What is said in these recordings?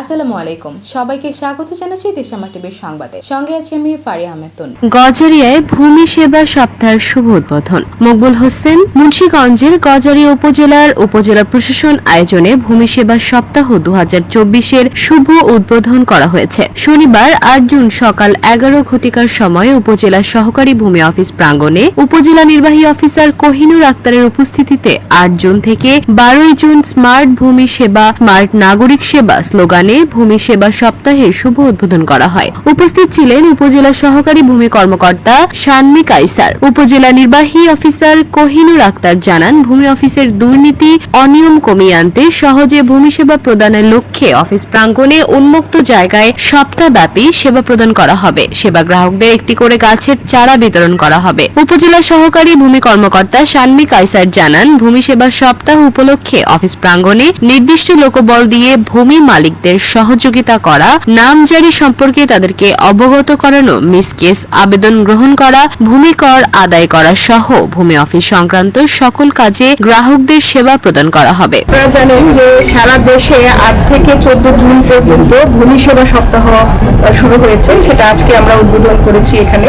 আসসালামু আলাইকুম। সবাইকে স্বাগত জানাচ্ছি দেশামা টিভির সংবাদে। সঙ্গে আছি আমি ফারি আহমেদ। গজারিয়ায় ভূমি সেবা সপ্তাহের শুভ উদ্বোধন। মকবুল হোসেন, মুন্সীগঞ্জের গজারিয়া উপজেলার উপজেলা প্রশাসন আয়োজনে ভূমি সেবা সপ্তাহ দু চব্বিশের শুভ উদ্বোধন করা হয়েছে। শনিবার আট জুন সকাল এগারো ঘটিকার সময় উপজেলা সহকারী ভূমি অফিস প্রাঙ্গণে উপজেলা নির্বাহী অফিসার কোহিনুর আক্তারের উপস্থিতিতে আট জুন থেকে বারোই জুন স্মার্ট ভূমি সেবা, স্মার্ট নাগরিক সেবা স্লোগানে ভূমি সেবা সপ্তাহের শুভ উদ্বোধন করা হয়। উপস্থিত ছিলেন উপজেলা সহকারী ভূমি কর্মকর্তা শানমি কাইসার, উপজেলা নির্বাহী অফিসার কোহিনুর আক্তার জানান, ভূমি অফিসের দুর্নীতি, অনিয়ম কমিয়ে আনতে সহজে ভূমি সেবা প্রদানের লক্ষ্যে অফিস প্রাঙ্গণে উন্মুক্ত জায়গায় সপ্তাহব্যাপী সেবা প্রদান করা হবে। সেবা গ্রাহকদের একটি করে গাছের চারা বিতরণ করা হবে। উপজেলা সহকারী ভূমি কর্মকর্তা শানমি কাইসার জানান, ভূমি সেবা সপ্তাহ উপলক্ষে অফিস প্রাঙ্গণে নির্দিষ্ট লোকবল দিয়ে ভূমি মালিকদের সহযোগিতা করা, নামজারি সম্পর্কে তাদেরকে অবগত করানো মিসকেস আবেদন গ্রহণ করা, ভূমি কর আদায় করা সহ ভূমি অফিস সংক্রান্ত সকল কাজে গ্রাহকদের সেবা প্রদান করা হবে। জানেন যে সারা দেশে আট থেকে চোদ্দ জুন পর্যন্ত ভূমি সেবা সপ্তাহ শুরু হয়েছে। সেটা আজকে আমরা উদ্বোধন করেছি এখানে।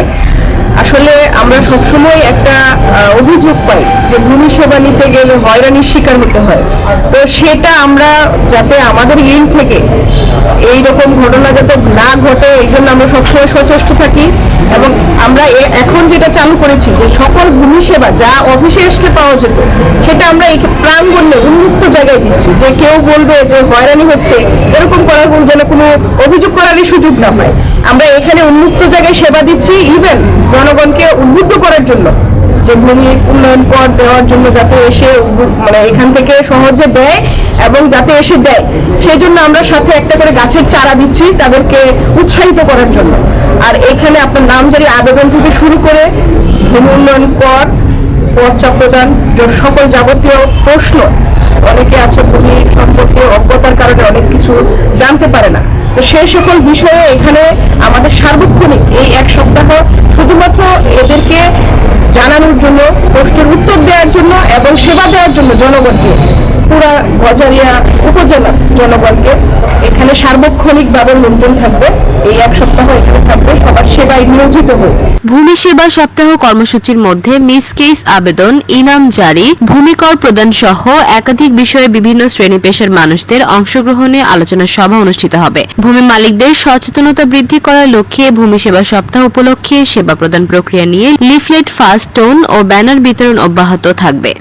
আসলে আমরা সবসময় একটা অভিযোগ পাই যে ভূমি সেবা নিতে গেলে হয়রানির শিকার হতে হয়। তো সেটা আমরা যাতে আমাদের ইন থেকে এই রকম ঘটনা যাতে না ঘটে, এই জন্য আমরা সবসময় সচেষ্ট থাকি। এবং আমরা এখন যেটা চালু করেছি, যে সকল ভূমি সেবা, যা অফিসে আসলে পাওয়া যেত, সেটা আমরা এই প্রাঙ্গণে উন্মুক্ত জায়গায় দিচ্ছি। যে কেউ বলবে যে হয়রানি হচ্ছে, এরকম করার যেন কোনো অভিযোগ করারই সুযোগ না হয়। আমরা এখানে উন্মুক্ত জায়গায় সেবা দিচ্ছি ইভেন জনগণকে উদ্বুদ্ধ করার জন্য। যে ভূমি উন্নয়ন কর দেওয়ার জন্য যাতে এসে মানে এখান থেকে সহজে দেয় এবং যাতে এসে দেয়। সেই জন্য আমরা সাথে একটা করে গাছের চারা দিচ্ছি তাদেরকে উৎসাহিত করার জন্য। আর এখানে আপনার নাম নামজারি আবেদন থেকে শুরু করে ভূমি উন্নয়ন কর পর্চা প্রদান সকল যাবতীয় প্রশ্ন অনেকে আছে ভূমি সম্পর্কে অজ্ঞতার কারণে অনেক কিছু জানতে পারে না। তো সেই সকল বিষয়ে এখানে আমাদের সার্বক্ষণিক এই এক সপ্তাহ শুধুমাত্র এদেরকে জানানোর জন্য প্রশ্নের উত্তর দেওয়ার জন্য এবং সেবা দেওয়ার জন্য জনগণকে পুরা গজারিয়া উপজেলা জনগণকে এখানে সার্বক্ষণিকভাবে লোকজন থাকবে। এই এক সপ্তাহ এখানে থাকবে, সবার সেবায় নিয়োজিত হয়ে। ভূমি সেবা সপ্তাহ কর্মসূচির মধ্যে মিস কেস আবেদন, ইনাম জারি ভূমিকর প্রদান সহ একাধিক বিষয়ে বিভিন্ন শ্রেণি পেশার মানুষদের অংশগ্রহণে আলোচনা সভা অনুষ্ঠিত হবে। ভূমি মালিকদের সচেতনতা বৃদ্ধি করার লক্ষ্যে ভূমি সেবা সপ্তাহ উপলক্ষে সেবা প্রদান প্রক্রিয়া নিয়ে লিফলেট, ফাস্ট টোন ও ব্যানার বিতরণ অব্যাহত থাকবে।